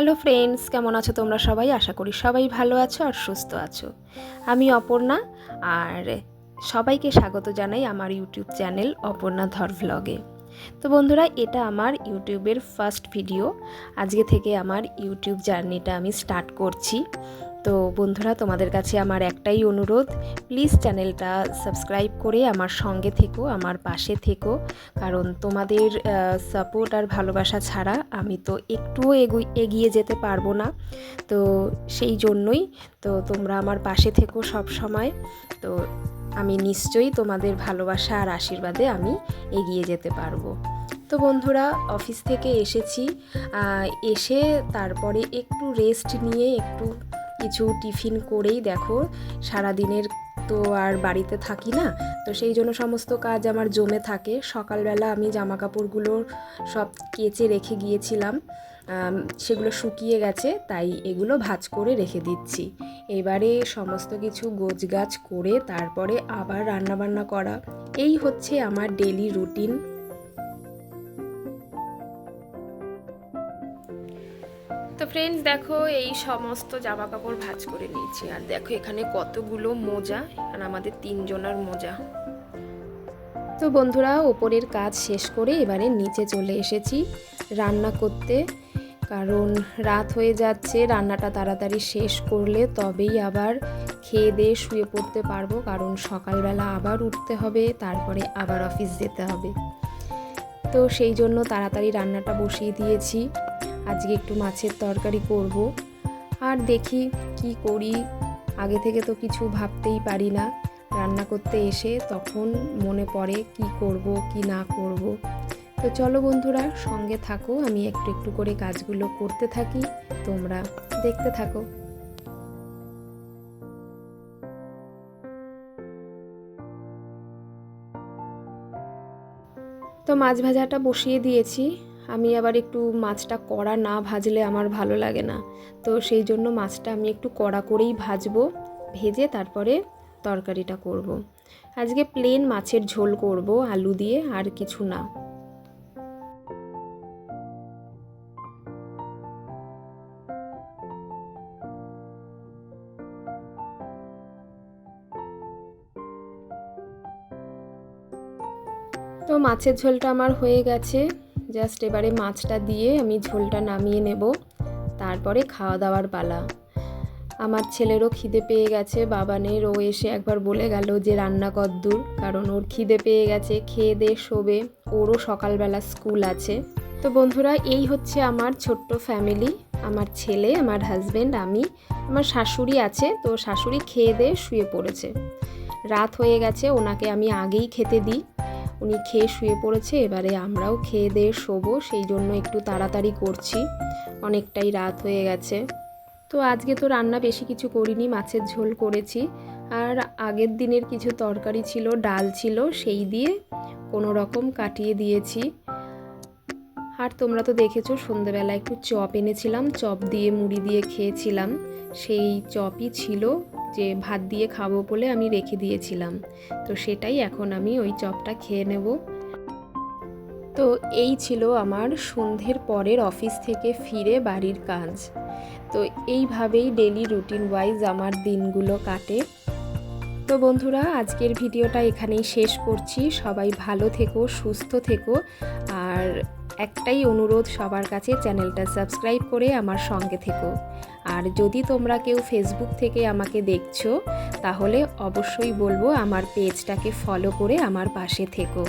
Hello friends কেমন আছো তোমরা সবাই? আশা করি সবাই ভালো আছো আর সুস্থ আছো। আমি অপর্ণা আর সবাইকে স্বাগত জানাই আমার ইউটিউব চ্যানেল অপর্ণা ধর ভ্লগে তো বন্ধুরা, এটা আমার ইউটিউবের ফার্স্ট ভিডিও আজকে থেকে আমার ইউটিউব জার্নিটা আমি স্টার্ট করছি। তো বন্ধুরা, তোমাদের কাছে আমার একটাই অনুরোধ প্লিজ চ্যানেলটা সাবস্ক্রাইব করে আমার সঙ্গে থেকো, আমার পাশে থেকো। কারণ তোমাদের সাপোর্ট আর ভালোবাসা ছাড়া আমি তো একটুও এগু, এগিয়ে যেতে পারব না। তো সেই জন্যই তো তোমরা আমার পাশে থেকো সব সময়। তো আমি নিশ্চয়ই তোমাদের ভালোবাসা আর আশীর্বাদে আমি এগিয়ে যেতে পারব। তো বন্ধুরা অফিস থেকে এসেছি। এসে তারপরে একটু রেস্ট নিয়ে, একটু কিছু টিফিন করেই দেখো, সারাদিনের তো আর বাড়িতে থাকি না, তো সেই জন্য সমস্ত কাজ আমার জমে থাকে। সকালবেলা আমি জামা কাপড়গুলো সব কেচে রেখে গিয়েছিলাম সেগুলো শুকিয়ে গেছে, তাই এগুলো ভাজ করে রেখে দিচ্ছি। এবারে সমস্ত কিছু গোছগাছ করে তারপরে আবার রান্নাবান্না করা। এই হচ্ছে আমার ডেলি রুটিন তো ফ্রেন্ডস দেখো, এই সমস্ত জামা কাপড় ভাজ করে নিয়েছি। আর দেখো, এখানে কতগুলো মোজা আর আমাদের তিনজনার মোজা। তো বন্ধুরা, ওপরের কাজ শেষ করে এবারে নিচে চলে এসেছি রান্না করতে। কারণ রাত হয়ে যাচ্ছে, রান্নাটা তাড়াতাড়ি শেষ করলে তবেই আবার খেয়ে দিয়ে শুয়ে পড়তে পারব। কারণ সকালবেলা আবার উঠতে হবে, তারপরে আবার অফিস যেতে হবে। তো সেই জন্য তাড়াতাড়ি রান্নাটা বসিয়ে দিয়েছি। আজকে একটু মাছের তরকারি করব। আর দেখি কি করি। আগে থেকে তো কিছু ভাবতেই পারি না। রান্না করতে এসে তখন মনে পড়ে কি করব, কি না করব। তো চলো বন্ধুরা, সঙ্গে থাকো। আমি একটু একটু করে কাজগুলো করতে থাকি। তোমরা দেখতে থাকো। তো মাছ ভাজাটা বসিয়ে দিয়েছি। আমি আবার একটু মাছটা কড়া না ভাজলে আমার ভালো লাগে না। তো সেই জন্য মাছটা আমি একটু কড়া করেই ভাজবো, ভেজে তারপরে তরকারিটা করব। আজকে প্লেন মাছের ঝোল করব আলু দিয়ে, আর কিছু না। তো মাছের ঝোলটা আমার হয়ে গেছে। জাস্ট এবারে মাছটা দিয়ে আমি ঝোলটা নামিয়ে নেব। তারপরে খাওয়া দাওয়ার পালা। আমার ছেলেরও খিদে পেয়ে গেছে বাবানের ও এসে একবার বলে গেল যে রান্না কদ্দূর কারণ ওর খিদে পেয়ে গেছে, খেয়ে দে, শোবে। ওরও সকালবেলা স্কুল আছে। তো বন্ধুরা, এই হচ্ছে আমার ছোট্ট ফ্যামিলি। আমার ছেলে, আমার হাজব্যান্ড আমি, আমার শাশুড়ি আছে। তো শাশুড়ি খেয়ে দিয়ে শুয়ে পড়েছে। রাত হয়ে গেছে, ওনাকে আমি আগেই খেতে দিই। উনি খেয়ে শুয়ে পড়েছে, এবারে আমরাও খেয়ে দিয়ে শোবো, সেই জন্য একটু তাড়াতাড়ি করছি। অনেকটাই রাত হয়ে গেছে। তো আজকে তো রান্না বেশি কিছু করিনি, মাছের ঝোল করেছি। আর আগের দিনের কিছু তরকারি ছিল, ডাল ছিল, সেই দিয়ে কোনো রকম কাটিয়ে দিয়েছি। আর তোমরা তো দেখেছ, সন্ধেবেলা একটু চপ এনেছিলাম, চপ দিয়ে মুড়ি দিয়ে খেয়েছিলাম। সেই চপই ছিল। যে ভাত দিয়ে খাব বলে আমি রেখে দিয়েছিলাম। তো সেটাই এখন আমি ওই চপটা খেয়ে নেব। তো এই ছিল আমার সন্ধ্যের পরের অফিস থেকে ফিরে বাড়ির কাজ। তো এইভাবেই ডেলি রুটিন ওয়াইজ আমার দিনগুলো কাটে। তো বন্ধুরা, আজকের ভিডিওটা এখানেই শেষ করছি। সবাই ভালো থেকো, সুস্থ থেকো। আর একটাই অনুরোধ সবার কাছে, চ্যানেলটা সাবস্ক্রাইব করে আমার সঙ্গে থেকো। আর যদি তোমরা কেউ ফেসবুক থেকে আমাকে দেখছ, তাহলে অবশ্যই বলব আমার পেজটাকে ফলো করে আমার পাশে থেকো।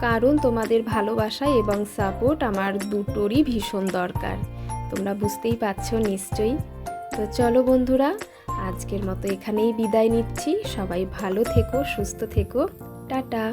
কারণ তোমাদের ভালোবাসা এবং সাপোর্ট আমার দুটোরই ভীষণ দরকার। তোমরা বুঝতেই পারছ নিশ্চয়ই। তো চলো বন্ধুরা, আজকের মতো এখানেই বিদায় নিচ্ছি। সবাই ভালো থেকো, সুস্থ থেকো। টাটা!